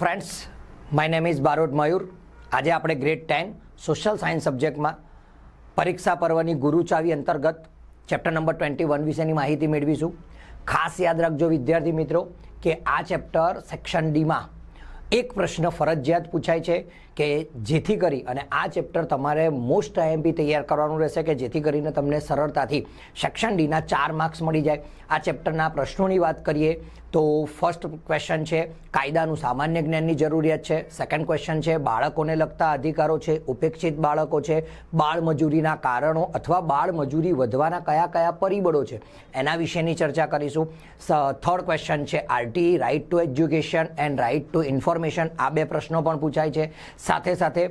Friends my name is Barot Mayur આજે આપણે grade ten social science સબ્જેક્ટમાં પરીક્ષા પર્વની ગુરુ ચાવી અંતર્ગત ચેપ્ટર નંબર ટ્વેન્ટી વન વિશેની માહિતી મેળવીશું. ખાસ યાદ રાખજો વિદ્યાર્થી મિત્રો કે આ ચેપ્ટર સેક્શન ડીમાં એક પ્રશ્ન ફરજિયાત પૂછાય છે કે જેથી કરી અને આ ચેપ્ટર તમારે મોસ્ટ આઈએમપી તૈયાર કરવાનું રહેશે કે જેથી કરીને તમને સરળતાથી સેક્શન ડીના ચાર માર્ક્સ મળી જાય. આ ચેપ્ટરના પ્રશ્નોની વાત કરીએ તો ફર્સ્ટ ક્વેશ્ચન છે, કાયદાનું સામાન્ય જ્ઞાનની જરૂરિયાત છે. સેકન્ડ ક્વેશ્ચન છે, બાળકોને લગતા અધિકારો છે, ઉપેક્ષિત બાળકો છે. બાળ મજૂરીના કારણો અથવા બાળ મજૂરી વધવાના કયા કયા પરિબળો છે? એના વિશેની ચર્ચા કરીશું. થર્ડ ક્વેશ્ચન છે RT right to education and right to information આ બે પ્રશ્નો પણ પૂછાય છે. સાથે સાથે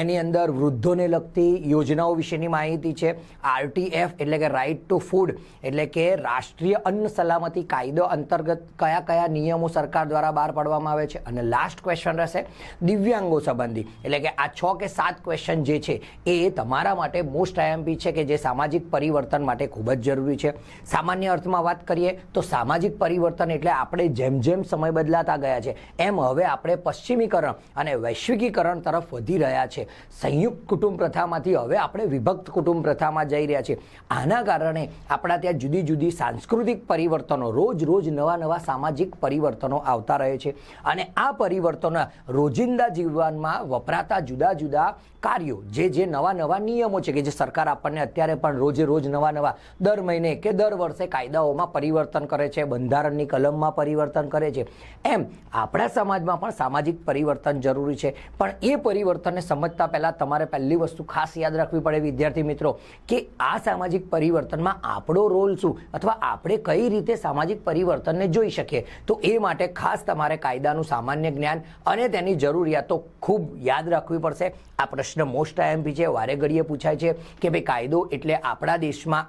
એની અંદર વૃદ્ધોને લગતી યોજનાઓ વિશેની માહિતી છે. આરટીએફ એટલે કે રાઇટ ટુ ફૂડ એટલે કે રાષ્ટ્રીય અન્ન સલામતી કાયદો અંતર્ગત કયા કયા નિયમો સરકાર દ્વારા બહાર પાડવામાં આવે છે? અને લાસ્ટ ક્વેશ્ચન રહેશે, દિવ્યાંગો સંબંધી. એટલે કે આ છ કે સાત ક્વેશ્ચન જે છે, એ તમારા માટે મોસ્ટ આઈએમપી છે કે જે સામાજિક પરિવર્તન માટે ખૂબ જ જરૂરી છે? સામાન્ય અર્થમાં વાત કરીએ તો સામાજિક પરિવર્તન એટલે આપણે જેમ જેમ સમય બદલાતા ગયા છે, એમ હવે આપણે પશ્ચિમીકરણ અને વૈશ્વિકીકરણ તરફ વધી રહ્યા છે. સંયુક્ત કુટુંબ પ્રથામાંથી હવે આપણે વિભક્ત કુટુંબ પ્રથામાં જઈ રહ્યા છીએ. આના કારણે આપણા ત્યાં જુદી જુદી સાંસ્કૃતિક પરિવર્તનો રોજ રોજ નવા નવા સામાજિક પરિવર્તનો આવતા રહે છે. અને આ પરિવર્તનો રોજિંદા જીવનમાં વપરાતા જુદા જુદા કાર્યો, જે જે નવા નવા નિયમો છે કે જે સરકાર આપણને અત્યારે પણ રોજે રોજ નવા નવા દર મહિને કે દર વર્ષે કાયદાઓમાં પરિવર્તન કરે છે, બંધારણની કલમમાં પરિવર્તન કરે છે. એમ આપણા સમાજમાં પણ સામાજિક પરિવર્તન જરૂરી છે. પણ એ પરિવર્તનને સમજતા પહેલાં તમારે પહેલી વસ્તુ ખાસ યાદ રાખવી પડે વિદ્યાર્થી મિત્રો, કે આ સામાજિક પરિવર્તનમાં આપણો રોલ શું? અથવા આપણે કઈ રીતે સામાજિક પરિવર્તનને જોઈ શકીએ. તો એ માટે ખાસ તમારે કાયદાનું સામાન્ય જ્ઞાન અને તેની જરૂરિયાતો ખૂબ યાદ રાખવી પડશે. આ પ્રશ્ન મોસ્ટ આઈએમપી છે વારે ઘડીએ પૂછાય છે કે ભાઈ કાયદો એટલે આપણા દેશમાં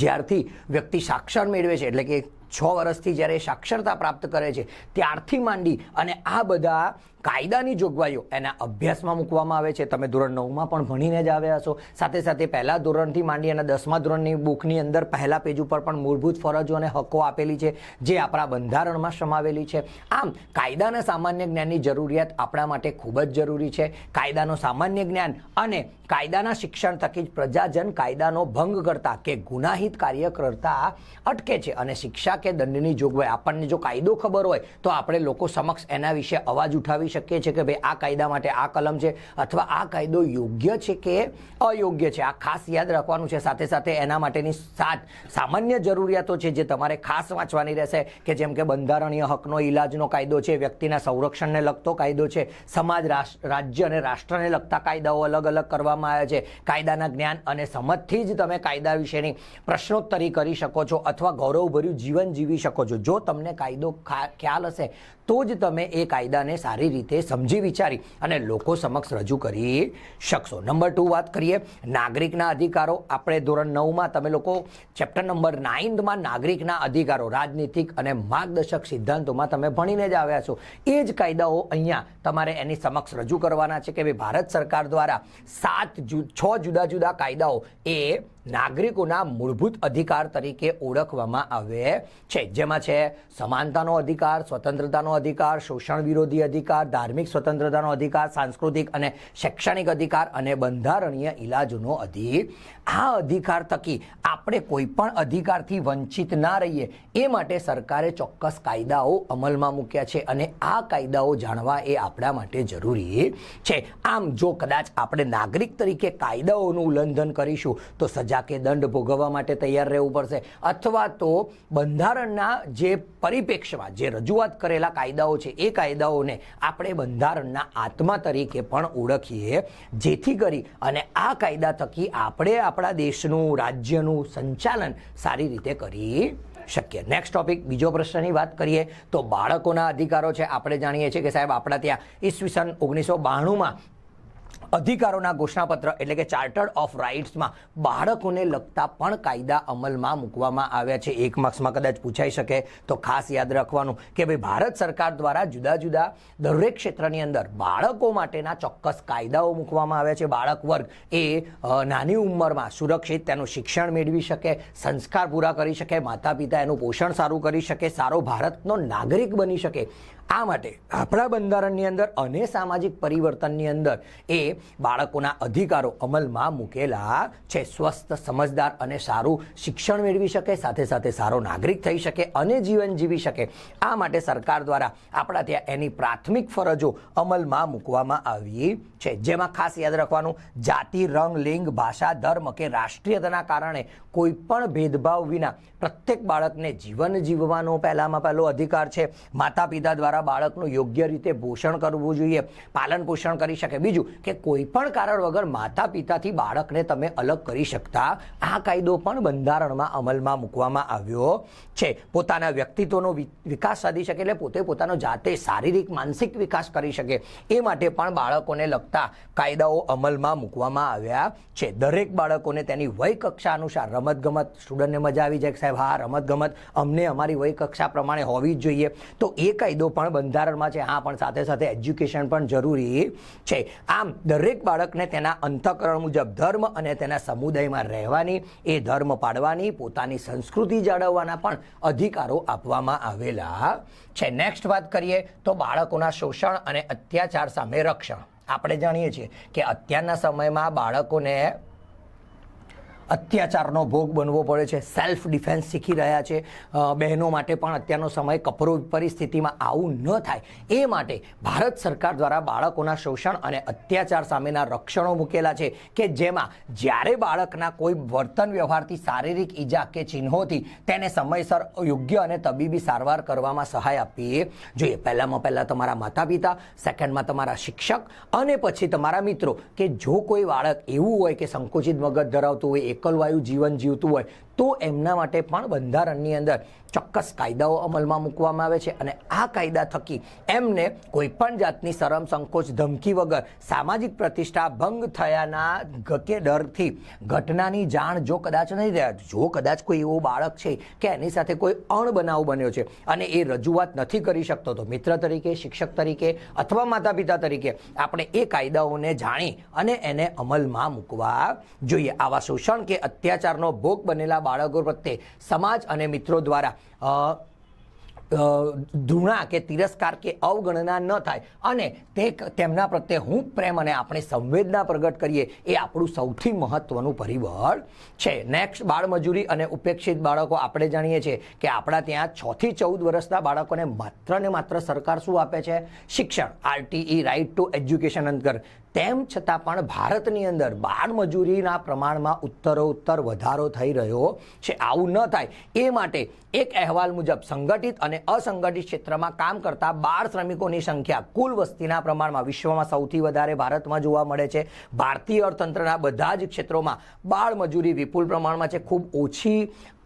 જ્યારથી વ્યક્તિ સાક્ષર મેળવે છે, એટલે કે છ વર્ષથી જ્યારે સાક્ષરતા પ્રાપ્ત કરે છે, ત્યારથી માંડી અને આ બધા કાયદાની જોગવાઈઓ એના અભ્યાસમાં મૂકવામાં આવે છે. તમે ધોરણ નવમાં પણ ભણીને જ આવ્યા છો સાથે સાથે પહેલા ધોરણથી માંડી અને દસમા ધોરણની બુકની અંદર પહેલા પેજ ઉપર પણ મૂળભૂત ફરજો અને હકો આપેલી છે, જે આપણા બંધારણમાં સમાવેલી છે. આમ, કાયદાના સામાન્ય જ્ઞાનની જરૂરિયાત આપણા માટે ખૂબ જ જરૂરી છે. કાયદાનો સામાન્ય જ્ઞાન અને કાયદાના શિક્ષણ થકી જ પ્રજાજન કાયદાનો ભંગ કરતા કે ગુનાહિત કાર્ય કરતા અટકે છે અને શિક્ષા કે દંડની જોગવાઈ. આપણને જો કાયદો ખબર હોય, તો આપણે લોકો સમક્ષ એના વિશે અવાજ ઉઠાવી શકીએ છીએ કે ભાઈ આ કાયદા માટે આ કલમ છે અથવા આ કાયદો યોગ્ય છે કે અયોગ્ય છે? આ ખાસ યાદ રાખવાનું છે. સાથે સાથે એના માટેની સાત સામાન્ય જરૂરિયાતો છે જે તમારે ખાસ વાંચવાની રહેશે કે જેમ કે બંધારણીય હકનો ઇલાજનો કાયદો છે, વ્યક્તિના સંરક્ષણને લગતો કાયદો છે, સમાજ રાજ્ય અને રાષ્ટ્રને લગતા કાયદાઓ અલગ અલગ કરવામાં આવ્યા છે. કાયદાના જ્ઞાન અને સમજથી જ તમે કાયદા વિશેની પ્રશ્નોત્તરી કરી શકો છો અથવા ગૌરવભર્યું જીવન જીવી શકો છો. જો તમને કાયદો ખ્યાલ હશે તો જ તમે એ કાયદાને સારી રીતે સમજી વિચારી અને લોકો સમક્ષ રજૂ કરી શકશો. નંબર ટુ વાત કરીએ, નાગરિકના અધિકારો. આપણે ધોરણ નવમાં તમે લોકો ચેપ્ટર નંબર નાઇન્થમાં નાગરિકના અધિકારો, રાજનીતિક અને માર્ગદર્શક સિદ્ધાંતોમાં તમે ભણીને જ આવ્યા છો. એ જ કાયદાઓ અહીંયા તમારે એની સમક્ષ રજૂ કરવાના છે કે ભાઈ ભારત સરકાર દ્વારા સાત છ જુદા જુદા કાયદાઓ એ નાગરિકોના મૂળભૂત અધિકાર તરીકે ઓળખવામાં આવે છે. જેમાં છે, સમાનતાનો અધિકાર, સ્વતંત્રતાનો અધિકાર, શોષણ વિરોધી અધિકાર, ધાર્મિક સ્વતંત્રતાનો અધિકાર, સાંસ્કૃતિક અને શૈક્ષણિક અધિકાર અને બંધારણીય ઇલાજનો અધિકાર આ અધિકાર થકી આપણે કોઈ પણ અધિકારથી વંચિત ના રહીએ, એ માટે સરકારે ચોક્કસ કાયદાઓ અમલમાં મૂક્યા છે અને આ કાયદાઓ જાણવા એ આપણા માટે જરૂરી છે. આમ, જો કદાચ આપણે નાગરિક તરીકે કાયદાઓનું ઉલ્લંઘન કરીશું, તો સજા કે દંડ ભોગવવા માટે તૈયાર રહેવું પડશે. અથવા તો બંધારણના જે પરિપ્રેક્ષ્યમાં જે રજૂઆત કરેલા કાયદાઓ છે, એ કાયદાઓને આપણે બંધારણના આત્મા તરીકે પણ ઓળખીએ. જેથી કરી અને આ કાયદા થકી આપણે આપણા દેશનું, રાજ્યનું સંચાલન સારી રીતે કરી શકીએ. નેક્સ્ટ ટોપિક બીજો પ્રશ્નની વાત કરીએ તો બાળકોના અધિકારો છે. આપણે જાણીએ છીએ કે સાહેબ, આપણા ત્યાં ઈસવીસન ઓગણીસો બાણુંમાં અધિકારોના ઘોષણાપત્ર એટલે કે ચાર્ટર્ડ ઓફ રાઇટ્સમાં બાળકોને લગતા પણ કાયદા અમલમાં મૂકવામાં આવ્યા છે. એક માર્ક્સમાં કદાચ પૂછાઈ શકે તો ખાસ યાદ રાખવાનું કે ભાઈ, ભારત સરકાર દ્વારા જુદા જુદા દરેક ક્ષેત્રની અંદર બાળકો માટેના ચોક્કસ કાયદાઓ મૂકવામાં આવ્યા છે. બાળક વર્ગ એ નાની ઉંમરમાં સુરક્ષિત તેનું શિક્ષણ મેળવી શકે, સંસ્કાર પૂરા કરી શકે માતા પિતા એનું પોષણ સારું કરી શકે, સારો ભારતનો નાગરિક બની શકે. આ માટે આપણા બંધારણની અંદર અને સામાજિક પરિવર્તનની અંદર એ બાળકોના અધિકારો અમલમાં મૂકેલા છે. સ્વસ્થ, સમજદાર અને સારું શિક્ષણ મેળવી શકે, સાથે સાથે સારો નાગરિક થઈ શકે અને જીવન જીવી શકે. આ માટે સરકાર દ્વારા આપણા ત્યાં એની પ્રાથમિક ફરજો અમલમાં મૂકવામાં આવી છે. જેમાં ખાસ યાદ રાખવાનું, જાતિ, રંગ, લિંગ, ભાષા, ધર્મ કે રાષ્ટ્રીયતાના કારણે કોઈ પણ ભેદભાવ વિના પ્રત્યેક બાળકને જીવન જીવવાનો પહેલામાં પહેલો અધિકાર છે. માતા પિતા દ્વારા બાળકનું યોગ્ય રીતે પોષણ કરવું જોઈએ, પાલન પોષણ કરી શકે. બીજું કે કોઈ પણ કારણ વગર માતા પિતાથી બાળકને તમે અલગ કરી શકતા, આ કાયદો પણ બંધારણમાં અમલમાં મૂકવામાં આવ્યો છે. પોતાના વ્યક્તિત્વનો વિકાસ સાધી શકે એટલે પોતે પોતાનો જાતે શારીરિક, માનસિક વિકાસ કરી શકે. એ માટે પણ બાળકોને લગતા કાયદાઓ અમલમાં મૂકવામાં આવ્યા છે. દરેક બાળકોને તેની વય કક્ષા અનુસાર રમતગમત, સ્ટુડન્ટને મજા આવી જાય સાહેબ, હા, રમતગમત અમને અમારી વય કક્ષા પ્રમાણે હોવી જ જોઈએ. તો એ કાયદો પણ બંધારણમાં છે. હા પણ સાથે સાથે એજ્યુકેશન પણ જરૂરી છે. આમ, દરેક બાળકને તેના અંતકરણ મુજબ ધર્મ અને તેના સમુદાયમાં રહેવાની, એ ધર્મ પાડવાની, પોતાની સંસ્કૃતિ જાળવવાના પણ અધિકારો આપવામાં આવેલા છે. નેક્સ્ટ વાત કરીએ તો બાળકોના શોષણ અને અત્યાચાર સામે રક્ષણ. આપણે જાણીએ છીએ કે અત્યારના સમયમાં બાળકોને અત્યાચારનો ભોગ બનવો પડે છે. સેલ્ફ ડિફેન્સ શીખી રહ્યા છે. બહેનો માટે પણ અત્યારનો સમય કપરો પરિસ્થિતિમાં આવું ન થાય. એ માટે ભારત સરકાર દ્વારા બાળકોના શોષણ અને અત્યાચાર સામેના રક્ષણો મૂકેલા છે કે જેમાં જ્યારે બાળકના કોઈ વર્તન વ્યવહારથી શારીરિક ઈજા કે ચિહ્નોથી તેને સમયસર યોગ્ય અને તબીબી સારવાર કરવામાં સહાય આપવી જોઈએ, પહેલામાં પહેલાં તમારા માતા પિતા સેકન્ડમાં તમારા શિક્ષક અને પછી તમારા મિત્રો કે જો કોઈ બાળક એવું હોય કે સંકુચિત મગજ ધરાવતું હોય એકલવાયુ જીવન જીવતું હોય તો એમના માટે પણ બંધારણની અંદર ચોક્કસ કાયદાઓ અમલમાં મૂકવામાં આવે છે અને આ કાયદા થકી એમને કોઈ પણ જાતની શરમ, સંકોચ, ધમકી વગર સામાજિક પ્રતિષ્ઠા ભંગ થયાના કે ડરથી ઘટનાની જાણ જો કદાચ નહીં રહ્યા, જો કદાચ કોઈ એવો બાળક છે કે એની સાથે કોઈ અણબનાવ બન્યો છે અને એ રજૂઆત નથી કરી શકતો, તો મિત્ર તરીકે, શિક્ષક તરીકે અથવા માતા પિતા તરીકે આપણે એ કાયદાઓને જાણી અને એને અમલમાં મૂકવા જોઈએ. આવા શોષણ કે અત્યાચારનો ભોગ બનેલા બાળકો પ્રત્યે સમાજ અને મિત્રો દ્વારા અ, કે તિરસ્કાર કે અવગણના ન થાય. અને તે તેમના પ્રત્યે હું પ્રેમ અને આપણે સંવેદના પ્રગટ કરીએ એ આપણું સૌથી મહત્વનું પરિબળ છે. નેક્સ્ટ બાળમજૂરી અને ઉપેક્ષિત બાળકો આપણે જાણીએ છીએ કે આપણા ત્યાં છથી ચૌદ વર્ષના બાળકોને માત્ર ને માત્ર સરકાર શું આપે છે? શિક્ષણ આરટીઈ રાઇટ ટુ એજ્યુકેશન અંતર્ગત. તેમ છતાં પણ ભારતની અંદર બાળમજૂરીના પ્રમાણમાં ઉત્તરોત્તર વધારો થઈ રહ્યો છે, આવું ન થાય. એ માટે એક અહેવાલ મુજબ સંગઠિત અને અસંગઠિત ક્ષેત્રમાં કામ કરતા બાળ શ્રમિકોની સંખ્યા કુલ વસ્તીના પ્રમાણમાં વિશ્વમાં સૌથી વધારે ભારતમાં જોવા મળે છે. ભારતીય અર્થતંત્રના બધા જ ક્ષેત્રોમાં બાળમજૂરી વિપુલ પ્રમાણમાં છે, ખૂબ ઓછી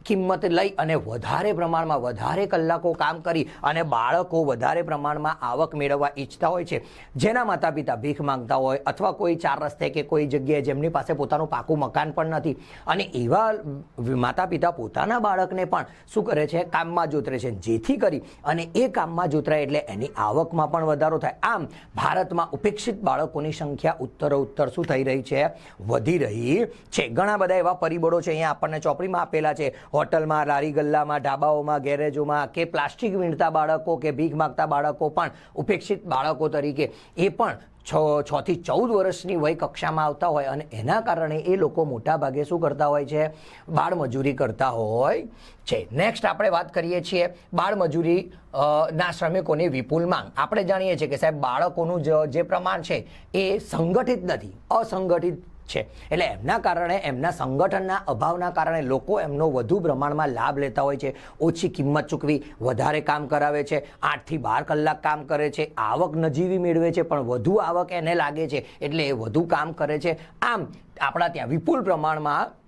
કિંમત લઈ અને વધારે પ્રમાણમાં વધારે કલાકો કામ કરી અને બાળકો વધારે પ્રમાણમાં આવક મેળવવા ઈચ્છતા હોય છે. જેના માતા પિતા ભીખ માંગતા હોય અથવા કોઈ ચાર રસ્તે કે કોઈ જગ્યાએ જેમની પાસે પોતાનું પાકું મકાન પણ નથી. અને એવા માતા પિતા પોતાના બાળકને પણ શું કરે છે? કામમાં જોતરે છે. જેથી કરી અને એ કામમાં જોતરાય એટલે એની આવકમાં પણ વધારો થાય. આમ ભારતમાં ઉપેક્ષિત બાળકોની સંખ્યા ઉત્તરોત્તર શું થઈ રહી છે? વધી રહી છે. ઘણા બધા એવા પરિબળો છે અહીંયા આપણને ચોપડીમાં આપેલા છે. હોટલમાં, લારી ગલ્લામાં, ઢાબાઓમાં, ગેરેજોમાં કે પ્લાસ્ટિક વીણતા બાળકો કે ભીખ માગતા બાળકો પણ, ઉપેક્ષિત બાળકો તરીકે, એ પણ છ છ થી ચૌદ વર્ષની વય કક્ષામાં આવતા હોય અને એના કારણે એ લોકો મોટા ભાગે શું કરતા હોય છે? બાળમજૂરી કરતા હોય છે. નેક્સ્ટ આપણે વાત કરીએ છીએ બાળમજૂરી ના શ્રમિકોની વિપુલ માંગ. આપણે જાણીએ છીએ કે સાહેબ, બાળકોનું જે પ્રમાણ છે એ સંગઠિત નથી, અસંગઠિત છે. એટલે એમના કારણે, એમના સંગઠનના અભાવના કારણે લોકો એમનો વધુ પ્રમાણમાં લાભ લેતા હોય છે. ઓછી કિંમત ચૂકવી વધારે કામ કરાવે છે. આઠથી બાર કલાક કામ કરે છે. આવક નજીવી મેળવે છે, પણ વધુ આવક એને લાગે છે. એટલે એ વધુ કામ કરે છે. આમ, આપણા ત્યાં વિપુલ પ્રમાણમાં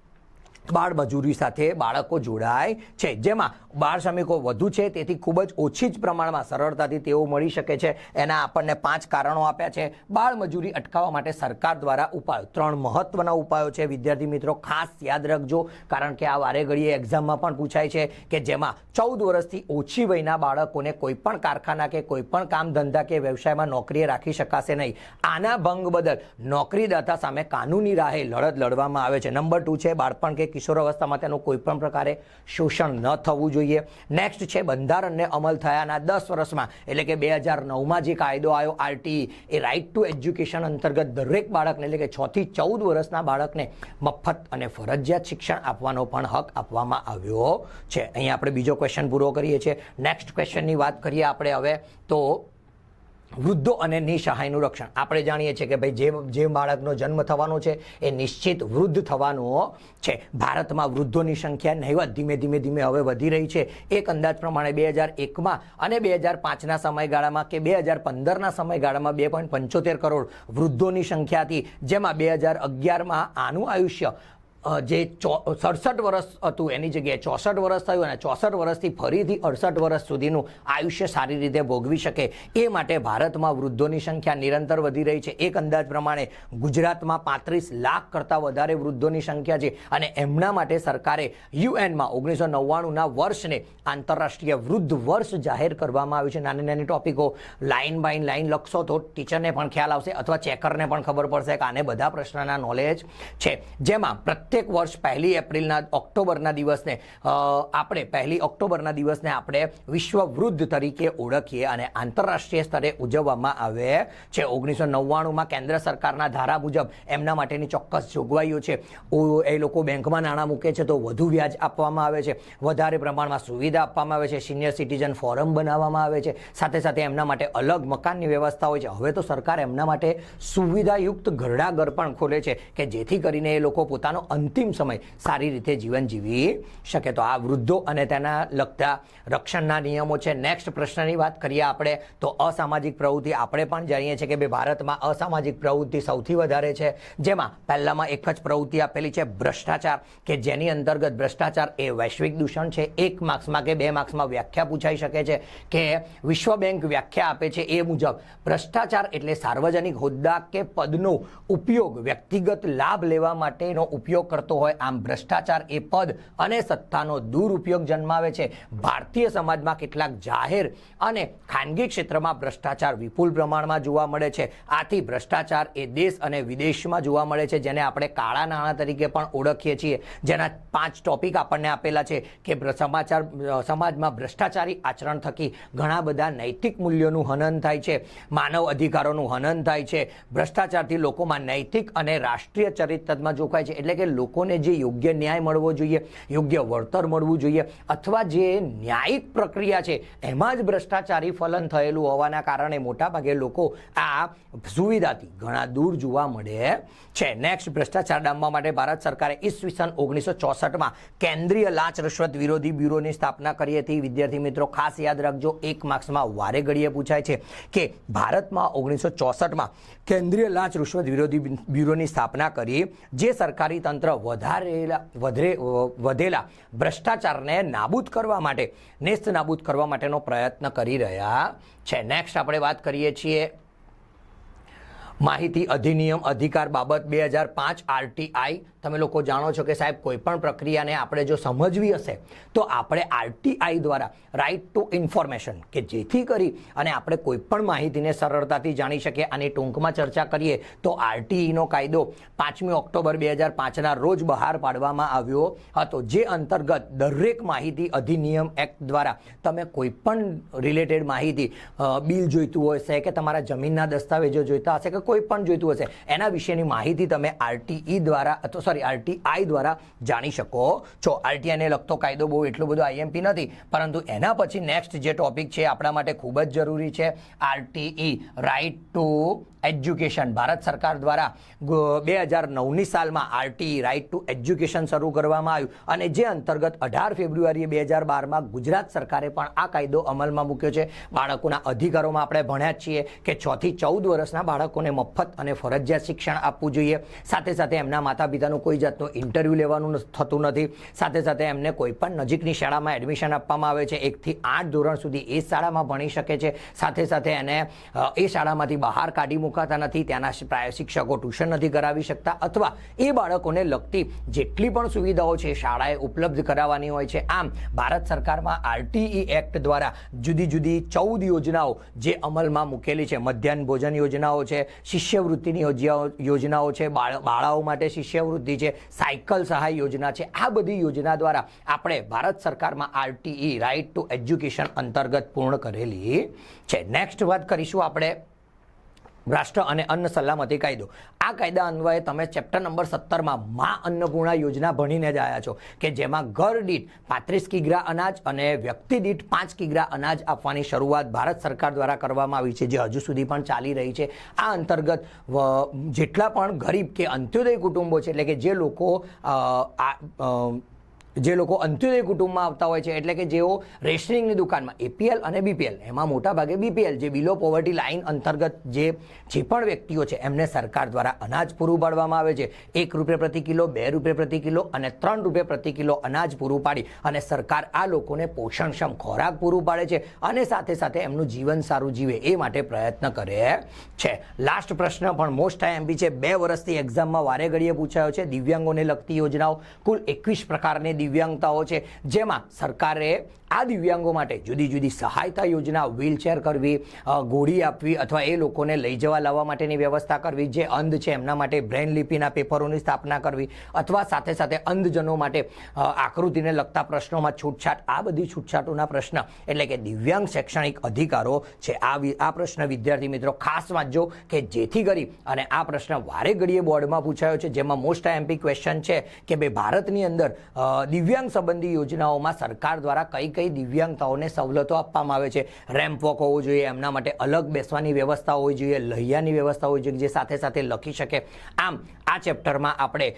બાળ મજૂરી સાથે બાળકો જોડાય છે. જેમાં બાળ શ્રમિકો વધુ છે, તેથી ખૂબ જ ઓછી જ પ્રમાણમાં સરળતાથી તેઓ મળી શકે છે. એના આપણને પાંચ કારણો આપ્યા છે. બાળ મજૂરી અટકાવવા માટે સરકાર દ્વારા ઉપાયો. ત્રણ મહત્વના ઉપાયો છે. વિદ્યાર્થી મિત્રો, ખાસ યાદ રાખજો, કારણ કે આ વારે ઘડીએ એક્ઝામમાં પણ પૂછાય છે કે જેમાં ચૌદ વર્ષથી ઓછી વયના બાળકોને કોઈપણ કારખાના કે કોઈપણ કામ ધંધા કે વ્યવસાયમાં નોકરીએ રાખી શકાશે નહીં. આના ભંગ બદલ નોકરીદાતા સામે કાનૂની રાહે લડત લડવામાં આવે છે. નંબર ટુ છે, બાળપણ કે કિશોર અવસ્થામાં તેનું કોઈ પણ પ્રકારે શોષણ ન થવું જોઈએ. જોઈએ. નેક્સ્ટ છે બંધારણને અમલ થયાના દસ વર્ષમાં. એટલે કે બે હજાર નવમાં જે કાયદો આવ્યો આરટીઈ એ રાઇટ ટુ એજ્યુકેશન અંતર્ગત દરેક બાળકને, એટલે કે છથી ચૌદ વર્ષના બાળકને મફત અને ફરજિયાત શિક્ષણ આપવાનો પણ હક આપવામાં આવ્યો છે. અહીંયા આપણે બીજો ક્વેશ્ચન પૂરો કરીએ છીએ. નેક્સ્ટ ક્વેશ્ચનની વાત કરીએ આપણે હવે તો વૃદ્ધો અને નિસહાયનું રક્ષણ. આપણે જાણીએ છીએ કે ભાઈ જે જે બાળકનો જન્મ થવાનો છે, એ નિશ્ચિત વૃદ્ધ થવાનો છે. ભારતમાં વૃદ્ધોની સંખ્યા નહીવત ધીમે ધીમે ધીમે હવે વધી રહી છે. એક અંદાજ પ્રમાણે બે હજાર એકમાં અને બે હજાર પાંચના સમયગાળામાં કે બે હજાર પંદરના સમયગાળામાં બે પોઈન્ટ પંચોતેર કરોડ વૃદ્ધોની સંખ્યા હતી, જેમાં બે હજાર અગિયારમાં આનું આયુષ્ય જે સડસઠ વર્ષ હતું, એની જગ્યાએ ચોસઠ વર્ષ થયું અને ચોસઠ વર્ષથી ફરીથી અડસઠ વર્ષ સુધીનું આયુષ્ય સારી રીતે ભોગવી શકે એ માટે ભારતમાં વૃદ્ધોની સંખ્યા નિરંતર વધી રહી છે. એક અંદાજ પ્રમાણે ગુજરાતમાં પાંત્રીસ લાખ કરતાં વધારે વૃદ્ધોની સંખ્યા છે અને એમના માટે સરકારે યુએનમાં ઓગણીસો નવ્વાણુંના વર્ષને આંતરરાષ્ટ્રીય વૃદ્ધ વર્ષ જાહેર કરવામાં આવ્યું છે. નાની નાની ટોપિકો લાઇન બાય લાઇન લખશો તો ટીચરને પણ ખ્યાલ આવશે અથવા ચેકરને પણ ખબર પડશે કે આને બધા પ્રશ્નના નોલેજ છે. જેમાં પ્રત્યેક વર્ષ પહેલી એપ્રિલના ઓક્ટોબરના દિવસને આપણે પહેલી ઓક્ટોબરના દિવસને આપણે વિશ્વ વૃદ્ધ તરીકે ઓળખીએ અને આંતરરાષ્ટ્રીય સ્તરે ઉજવવામાં આવે છે. ઓગણીસો નવ્વાણુંમાં કેન્દ્ર સરકારના ધારા મુજબ એમના માટેની ચોક્કસ જોગવાઈઓ છે. એ લોકો બેંકમાં નાણાં મૂકે છે તો વધુ વ્યાજ આપવામાં આવે છે. વધારે પ્રમાણમાં સુવિધા આપવામાં આવે છે. સિનિયર સિટીઝન ફોરમ બનાવવામાં આવે છે. સાથે સાથે એમના માટે અલગ મકાનની વ્યવસ્થા હોય છે. હવે તો સરકાર એમના માટે સુવિધાયુક્ત ઘરડાઘર પણ ખોલે છે કે જેથી કરીને એ લોકો પોતાનો અંતિમ સમય સારી રીતે જીવન જીવી શકે. તો આ વૃદ્ધો અને તેના લગતા રક્ષણના નિયમો છે. નેક્સ્ટ પ્રશ્નની વાત કરીએ આપણે, તો અસામાજિક પ્રવૃત્તિ આપણે પણ જાણીએ છીએ કે ભાઈ ભારતમાં અસામાજિક પ્રવૃત્તિ સૌથી વધારે છે. જેમાં પહેલામાં એક જ પ્રવૃત્તિ આપેલી છે, ભ્રષ્ટાચાર, કે જેની અંતર્ગત ભ્રષ્ટાચાર એ વૈશ્વિક દૂષણ છે. એક માર્ક્સમાં કે બે માર્ક્સમાં વ્યાખ્યા પૂછાઈ શકે છે કે વિશ્વ બેંક વ્યાખ્યા આપે છે એ મુજબ, ભ્રષ્ટાચાર એટલે સાર્વજનિક હોદ્દા કે પદનો ઉપયોગ, વ્યક્તિગત લાભ લેવા માટેનો ઉપયોગ કરતો હોય, આમ ભ્રષ્ટાચાર એ પદ અને સત્તાનો દુરુપયોગ જન્માવે છે. ભારતીય સમાજમાં કેટલાક જાહેર અને ખાનગી ક્ષેત્રમાં ભ્રષ્ટાચાર વિપુલ પ્રમાણમાં જોવા મળે છે. આથી ભ્રષ્ટાચાર એ દેશ અને વિદેશમાં જોવા મળે છે, જેને આપણે કાળા નાણાં તરીકે પણ ઓળખીએ છીએ. જેના પાંચ ટોપિક આપણને આપેલા છે કે સમાચાર સમાજમાં ભ્રષ્ટાચારી આચરણ થકી ઘણા બધા નૈતિક મૂલ્યોનું હનન થાય છે. માનવ અધિકારોનું હનન થાય છે. ભ્રષ્ટાચારથી લોકોમાં નૈતિક અને રાષ્ટ્રીય ચરિત્રમાં જોખાય છે. એટલે કે લોકોને જે યોગ્ય ન્યાય મળવો જોઈએ, યોગ્ય વળતર મળવું જોઈએ અથવા જે ન્યાયિક પ્રક્રિયા છે, એમાં જ ભ્રષ્ટાચારી ફલન થયેલું હોવાના કારણે મોટાભાગે લોકો આ સુવિધાથી ઘણા દૂર જોવા મળે છે. નેક્સ્ટ ભ્રષ્ટાચાર ડામવા માટે ભારત સરકારે ઈસવીસન ઓગણીસો ચોસઠમાં કેન્દ્રીય લાંચ રશ્વત વિરોધી બ્યુરોની સ્થાપના કરી હતી. વિદ્યાર્થી મિત્રો, ખાસ યાદ રાખજો, એક માર્ક્સમાં વારે ઘડીએ પૂછાય છે કે ભારતમાં ઓગણીસો ચોસઠમાં કેન્દ્રીય લાંચ રૂશ્વત વિરોધી બ્યુરોની સ્થાપના કરી, જે સરકારી તંત્ર વધારેલા, વધરે, વધેલા ભ્રષ્ટાચારને નાબૂદ કરવા માટે, નેસ્ત નાબૂદ કરવા માટેનો પ્રયત્ન કરી રહ્યા છે. નેક્સ્ટ આપણે વાત કરીએ છીએ માહિતી અધિનિયમ અધિકાર બાબત બે હજાર પાંચ આરટીઆઈ તમે લોકો જાણો છો કે સાહેબ કોઈ પણ પ્રક્રિયાને આપણે જો સમજવી હશે, તો આપણે આરટીઆઈ દ્વારા રાઇટ ટુ ઇન્ફોર્મેશન કે જેથી કરી અને આપણે કોઈ પણ માહિતીને સરળતાથી જાણી શકીએ આની ટૂંકમાં ચર્ચા કરીએ, તો આરટીઈનો કાયદો પાંચમી ઓક્ટોબર બે હજાર પાંચના રોજ બહાર પાડવામાં આવ્યો હતો, જે અંતર્ગત દરેક માહિતી અધિનિયમ એક્ટ દ્વારા તમે કોઈ પણ રિલેટેડ માહિતી બિલ જોઈતું હશે કે તમારા જમીનના દસ્તાવેજો જોઈતા હશે કે કોઈ પણ જોઈતું હશે. એના વિશેની માહિતી તમે આરટીઈ દ્વારા અથવા સોરી આરટીઆઈ દ્વારા જાણી શકો. છો આરટીઆઈને લગતો કાયદો બહુ એટલો બધો આઈએમપી નથી, પરંતુ એના પછી નેક્સ્ટ જે ટોપિક છે આપણા માટે ખૂબ જ જરૂરી છે. RTE right to education Bharat સરકાર દ્વારા બે હજાર નવની સાલમાં આરટીઈ રાઇટ ટુ એજ્યુકેશન શરૂ કરવામાં આવ્યું. અને જે અંતર્ગત અઢાર ફેબ્રુઆરીએ બે હજાર બારમાં ગુજરાત સરકારે પણ આ કાયદો અમલમાં મૂક્યો છે. બાળકોના અધિકારોમાં આપણે ભણ્યા છીએ કે છથી ચૌદ વર્ષના બાળકોને મફત અને ફરજિયાત શિક્ષણ આપવું જોઈએ. સાથે સાથે એમના માતા પિતાનું કોઈ જાતનું ઇન્ટરવ્યૂ લેવાનું થતું નથી. સાથે સાથે એમને કોઈ પણ નજીકની શાળામાં એડમિશન આપવામાં આવે છે. એકથી આઠ ધોરણ સુધી એ શાળામાં ભણી શકે છે. સાથે સાથે એને એ શાળામાંથી બહાર કાઢી મુકાતા નથી. ત્યાંના પ્રાય શિક્ષકો ટ્યુશન નથી કરાવી શકતા અથવા એ બાળકોને લગતી જેટલી પણ સુવિધાઓ છે શાળાએ ઉપલબ્ધ કરાવવાની હોય છે. આમ, ભારત સરકારમાં આરટીઈ એક્ટ દ્વારા જુદી જુદી ચૌદ યોજનાઓ જે અમલમાં મૂકેલી છે. મધ્યાહન ભોજન યોજનાઓ છે શિષ્યવૃત્તિની યોજનાઓ છે, બાળ, બાળાઓ માટે શિષ્યવૃત્તિ છે, સાયકલ સહાય યોજના છે. આ બધી યોજના દ્વારા આપણે ભારત સરકારમાં આરટીઈ, રાઇટ ટુ એજ્યુકેશન અંતર્ગત પૂર્ણ કરેલી છે. નેક્સ્ટ વાત કરીશું આપણે રાષ્ટ્ર અને અન્ન સલામતી કાયદો. આ કાયદા અન્વયે તમે ચેપ્ટર નંબર સત્તરમાં મા અન્નપૂર્ણા યોજના ભણીને જ આવ્યા છો કે જેમાં ઘર દીઠ પાંત્રીસ કિગ્રા અનાજ અને વ્યક્તિ દીઠ પાંચ કિગ્રા અનાજ આપવાની શરૂઆત ભારત સરકાર દ્વારા કરવામાં આવી છે, જે હજુ સુધી પણ ચાલી રહી છે. આ અંતર્ગત જેટલા પણ ગરીબ કે અંત્યોદય કુટુંબો છે, એટલે કે જે લોકો આ જે લોકો અંત્યોદય કુટુંબમાં આવતા હોય છે, એટલે કે જેઓ રેશનિંગની દુકાનમાં, એપીએલ અને બીપીએલ, એમાં મોટા ભાગે બીપીએલ, જે બિલો પોવર્ટી લાઇન અંતર્ગત જે જે પણ વ્યક્તિઓ છે, એમને સરકાર દ્વારા અનાજ પૂરું પાડવામાં આવે છે. એક રૂપિયા પ્રતિ કિલો, બે રૂપિયા પ્રતિ કિલો અને ત્રણ રૂપિયા પ્રતિ કિલો અનાજ પૂરું પાડી અને સરકાર આ લોકોને પોષણક્ષમ ખોરાક પૂરું પાડે છે અને સાથે સાથે એમનું જીવન સારું જીવે એ માટે પ્રયત્ન કરે છે. લાસ્ટ પ્રશ્ન પણ મોસ્ટ એમપી છે. બે વર્ષથી એક્ઝામમાં વારે ઘડીએ પૂછાયો છે. દિવ્યાંગોને લગતી યોજનાઓ કુલ એકવીસ પ્રકારની દિવ્યાંગતાઓ છે. જેમાં સરકારે આ દિવ્યાંગો માટે જુદી જુદી સહાયતા યોજના, વ્હીલચેર કરવી ગોળી આપવી અથવા એ લોકોને લઈ જવા લાવવા માટેની વ્યવસ્થા કરવી, જે અંધ છે એમના માટે બ્રેન લિપિના પેપરોની સ્થાપના કરવી અથવા સાથે સાથે અંધજનો માટે આકૃતિને લગતા પ્રશ્નોમાં છૂટછાટ. આ બધી છૂટછાટોના પ્રશ્ન એટલે કે દિવ્યાંગ શૈક્ષણિક અધિકારો છે. આ આ પ્રશ્ન વિદ્યાર્થી મિત્રો ખાસ વાંચજો કે જેથી કરી અને આ પ્રશ્ન વારે ઘડીએ બોર્ડમાં પૂછાયો છે. જેમાં મોસ્ટ એમપી ક્વેશ્ચન છે કે ભાઈ ભારતની અંદર દિવ્યાંગ સંબંધી યોજનાઓમાં સરકાર દ્વારા કઈ કઈ દિવ્યાંગતાઓને સવલતો આપવામાં આવે છે? રેમ્પ વોક હોવો જોઈએ, એમના માટે અલગ બેસવાની વ્યવસ્થા હોવી જોઈએ, લહિયાની વ્યવસ્થા હોવી જોઈએ, જે સાથે સાથે લખી શકે. આમ, આ ચેપ્ટરમાં આપણે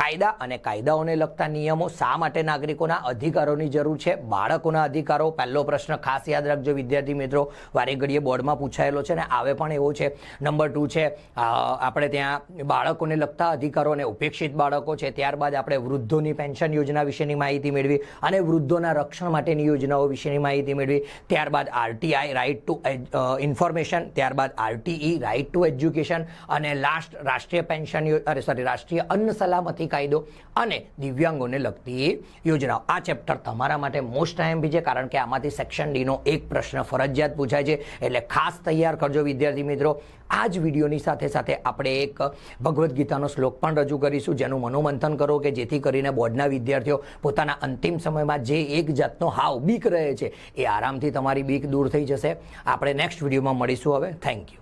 કાયદા અને કાયદાઓને લગતા નિયમો શા માટે નાગરિકોના અધિકારોની જરૂર છે? બાળકોના અધિકારો? પહેલો પ્રશ્ન ખાસ યાદ રાખજો વિદ્યાર્થી મિત્રો. વારે ઘડીએ બોર્ડમાં પૂછાયેલો છે ને આવે પણ એવો છે. નંબર ટુ છે આપણે ત્યાં બાળકોને લગતા અધિકારો અને ઉપેક્ષિત બાળકો છે. ત્યારબાદ આપણે વૃદ્ધોની પેન્શન યોજના વિશેની માહિતી મેળવી અને વૃદ્ધોના રક્ષણ માટેની યોજનાઓ વિશેની માહિતી મેળવી. ત્યારબાદ આરટીઆઈ રાઇટ ટુ ઇન્ફોર્મેશન ત્યારબાદ આરટીઈ રાઇટ ટુ એજ્યુકેશન અને લાસ્ટ રાષ્ટ્રીય પેન્શન અરે સોરી રાષ્ટ્રીય અન્ન સલામતી કાયદો અને દિવ્યાંગોને લગતી યોજનાઓ. આ ચેપ્ટર તમારા માટે મોસ્ટ ટાઈમ છે, કારણ કે આમાંથી સેક્શન ડીનો એક પ્રશ્ન ફરજિયાત પૂછાય છે. એટલે ખાસ તૈયાર કરજો, વિદ્યાર્થી મિત્રો. આ જ વિડીયોની સાથે સાથે આપણે એક ભગવદ્ ગીતાનો શ્લોક પણ રજૂ કરીશું, જેનું મનોમંથન કરો કે જેથી કરીને બોર્ડના વિદ્યાર્થીઓ પોતાના અંતિમ સમયમાં જે એક જાતનો હાવ બીક રહે છે, એ આરામથી તમારી બીક દૂર થઈ જશે. આપણે નેક્સ્ટ વિડીયોમાં મળીશું હવે. Thank you